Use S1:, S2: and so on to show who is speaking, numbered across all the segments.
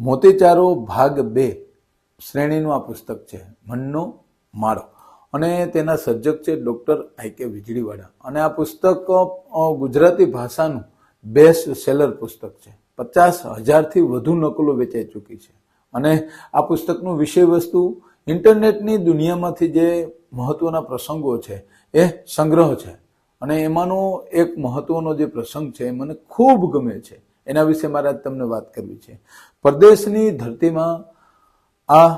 S1: મોતીચારો ભાગ બે શ્રેણીનું આ પુસ્તક છે, મનનો માળો. અને તેના સર્જક છે ડૉક્ટર આઈ કે વીજળીવાળા. અને આ પુસ્તક ગુજરાતી ભાષાનું બેસ્ટ સેલર પુસ્તક છે. પચાસ હજારથી વધુ નકલો વેચાઈ ચૂકી છે. અને આ પુસ્તકનું વિષય વસ્તુ ઇન્ટરનેટની દુનિયામાંથી જે મહત્વના પ્રસંગો છે, એ સંગ્રહ છે. અને એમાંનો એક મહત્વનો જે પ્રસંગ છે એ મને ખૂબ ગમે છે. એના વિશે મારે તમને વાત કરવી છે. પરદેશની ધરતીમાં આ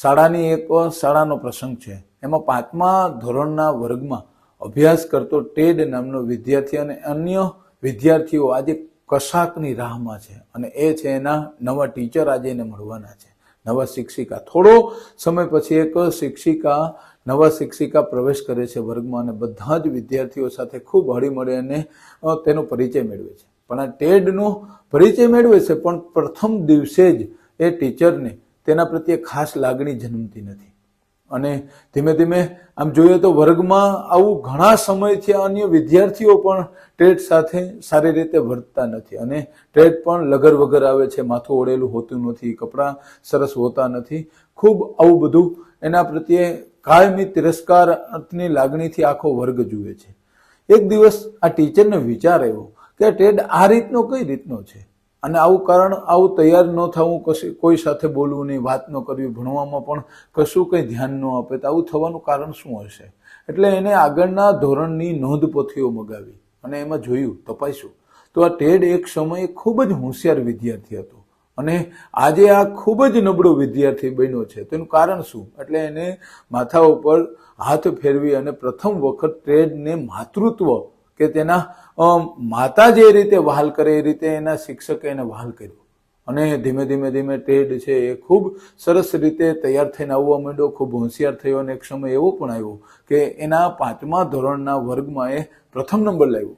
S1: શાળાની એક શાળાનો પ્રસંગ છે. એમાં પાંચમા ધોરણના વર્ગમાં અભ્યાસ કરતો ટેડ નામનો વિદ્યાર્થી અને અન્ય વિદ્યાર્થીઓ આજે કશાકની રાહમાં છે અને એ છે એના નવા ટીચર આજે એને મળવાના છે. નવા શિક્ષિકા. થોડો સમય પછી એક શિક્ષિકા, નવા શિક્ષિકા પ્રવેશ કરે છે વર્ગમાં અને બધા જ વિદ્યાર્થીઓ સાથે ખૂબ હળીમળી અને તેનો પરિચય મેળવે છે. પણ આ ટેડનો પરિચય મેળવે છે, પણ પ્રથમ દિવસે જ એ ટીચરને તેના પ્રત્યે ખાસ લાગણી જન્મતી નથી. અને ધીમે ધીમે આમ જોઈએ તો વર્ગમાં આવું ઘણા સમયથી અન્ય વિદ્યાર્થીઓ પણ ટેટ સાથે સારી રીતે વર્તતા નથી. અને ટેટ પણ લગર વગર આવે છે, માથું ઓળેલું હોતું નથી, કપડાં સરસ હોતા નથી. ખૂબ આવું બધું એના પ્રત્યે કાયમી તિરસ્કારની લાગણીથી આખો વર્ગ જુએ છે. એક દિવસ આ ટીચરને વિચાર આવ્યો કે ટેડ આ રીતનો કઈ રીતનો છે? અને આવું કારણ, આવું તૈયાર ન થવું કશું, કોઈ સાથે બોલવું નહીં, વાત ન કરવી, ભણવામાં પણ કશું કંઈ ધ્યાન ન આપે, તો આવું થવાનું કારણ શું હશે? એટલે એને આગળના ધોરણની નોંધપોથીઓ મગાવી અને એમાં જોયું, તપાસ્યું. તો આ ટેડ એક સમયે ખૂબ જ હોશિયાર વિદ્યાર્થી હતો અને આજે આ ખૂબ જ નબળો વિદ્યાર્થી બન્યો છે. તેનું કારણ શું? એટલે એને માથા ઉપર હાથ ફેરવી અને પ્રથમ વખત ટ્રેડને માતૃત્વ કે તેના માતા જે રીતે વહાલ કરે, એ રીતે એના શિક્ષકે એને વહાલ કર્યો. અને ધીમે ધીમે ધીમે ટેડ છે એ ખૂબ સરસ રીતે તૈયાર થઈને આવવા માંડ્યો, ખૂબ હોશિયાર થયો અને એક સમય એવો પણ આવ્યો કે એના પાંચમા ધોરણના વર્ગમાં એ પ્રથમ નંબર લાવ્યો.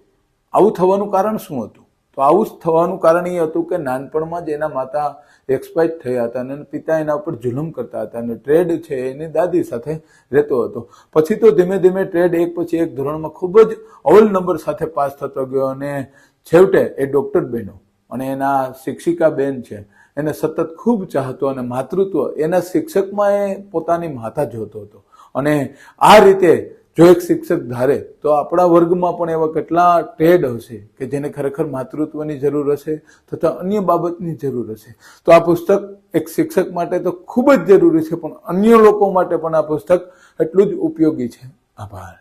S1: આવું થવાનું કારણ શું હતું? તો આવું જ થવાનું કારણ એ હતું કે નાનપણમાં જ એના માતા એક્સપાયર થયા હતા અને પિતા એના ઉપર જુલમ કરતા હતા અને ટ્રેડ છે એની દાદી સાથે રહેતો હતો. પછી તો ધીમે ધીમે ટ્રેડ એક પછી એક ધોરણમાં ખૂબ જ અવલ નંબર સાથે પાસ થતો ગયો અને છેવટે એ ડૉક્ટર બન્યો. અને એના શિક્ષિકા બેન છે. એને સતત ખૂબ ચાહતો અને માતૃત્વ એના શિક્ષકમાં એ પોતાની માતા જોતો હતો. અને આ રીતે જો એક શિક્ષક ધારે, તો આપણા વર્ગમાં પણ એવા કેટલા ટેડ હશે કે જેને ખરેખર માતૃત્વની જરૂર હશે તથા અન્ય બાબતની જરૂર હશે. તો આ પુસ્તક એક શિક્ષક માટે તો ખૂબ જ જરૂરી છે, પણ અન્ય લોકો માટે પણ આ પુસ્તક એટલું જ ઉપયોગી છે. આભાર.